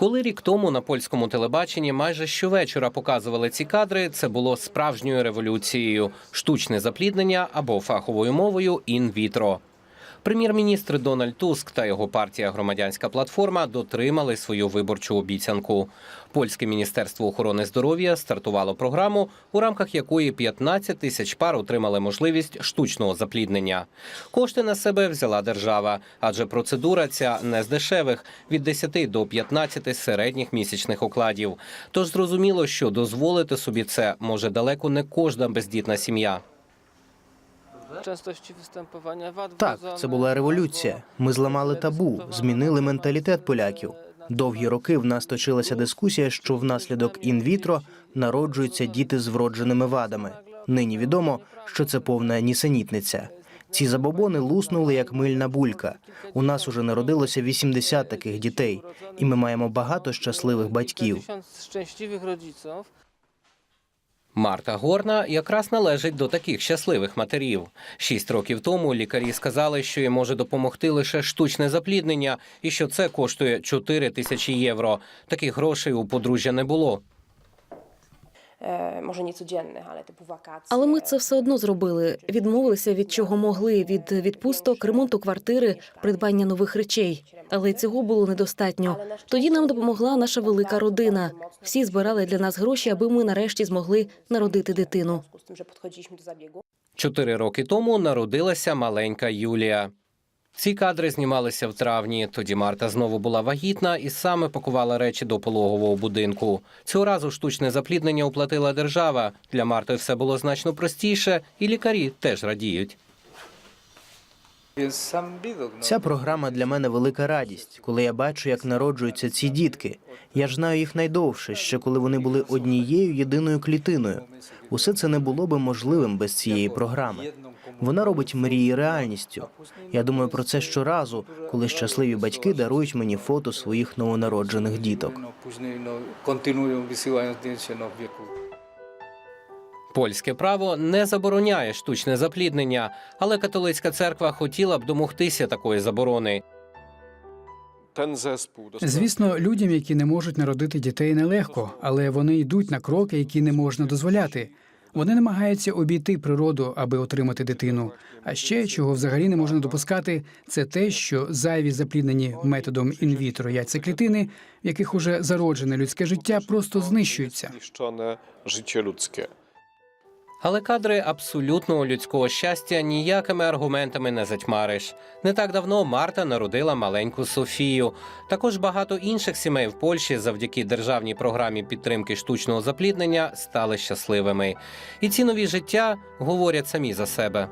Коли рік тому на польському телебаченні майже щовечора показували ці кадри, це було справжньою революцією: штучне запліднення або фаховою мовою інвітро. Прем'єр-міністр Дональд Туск та його партія Громадянська платформа дотримали свою виборчу обіцянку. Польське міністерство охорони здоров'я стартувало програму, у рамках якої 15 тисяч пар отримали можливість штучного запліднення. Кошти на себе взяла держава, адже процедура ця не з дешевих від 10 до 15 середніх місячних окладів. Тож зрозуміло, що дозволити собі це може далеко не кожна бездітна сім'я. Częstości występowania wad Так, це була революція. Ми зламали табу, змінили менталітет поляків. Довгі роки в нас точилася дискусія, що внаслідок інвітро народжуються діти з вродженими вадами. Нині відомо, що це повна нісенітниця. Ці забобони луснули як мильна булька. У нас уже народилося 80 таких дітей, і ми маємо багато щасливих батьків. Марта Горна якраз належить до таких щасливих матерів. Шість років тому лікарі сказали, що їй може допомогти лише штучне запліднення, і що це коштує 4 тисячі євро. Таких грошей у подружжя не було. E, może nie codziennych, ale typu wakacje. Але ми це все одно зробили. Відмовилися від чого могли: від відпусток, ремонту квартири, придбання нових речей. Але цього було недостатньо. Тоді нам допомогла наша велика родина. Всі збирали для нас гроші, аби ми нарешті змогли народити дитину. Чотири роки тому народилася маленька Юлія. Ці кадри знімалися в травні. Тоді Марта знову була вагітна і саме пакувала речі до пологового будинку. Цього разу штучне запліднення оплатила держава. Для Марти все було значно простіше, і лікарі теж радіють. Ця програма для мене велика радість, коли я бачу, як народжуються ці дітки. Я ж знаю їх найдовше, ще коли вони були однією єдиною клітиною. Усе це не було би можливим без цієї програми. Вона робить мрії реальністю. Я думаю про це щоразу, коли щасливі батьки дарують мені фото своїх новонароджених діток. Польське право не забороняє штучне запліднення, але католицька церква хотіла б домогтися такої заборони. Звісно, людям, які не можуть народити дітей, нелегко, але вони йдуть на кроки, які не можна дозволяти. Вони намагаються обійти природу, аби отримати дитину. А ще чого взагалі не можна допускати, це те, що зайві запліднені методом інвітро яйцеклітини, в яких уже зароджене людське життя, просто знищуються. Але кадри абсолютного людського щастя ніякими аргументами не затьмариш. Не так давно Марта народила маленьку Софію. Також багато інших сімей в Польщі завдяки державній програмі підтримки штучного запліднення стали щасливими. І ці нові життя говорять самі за себе.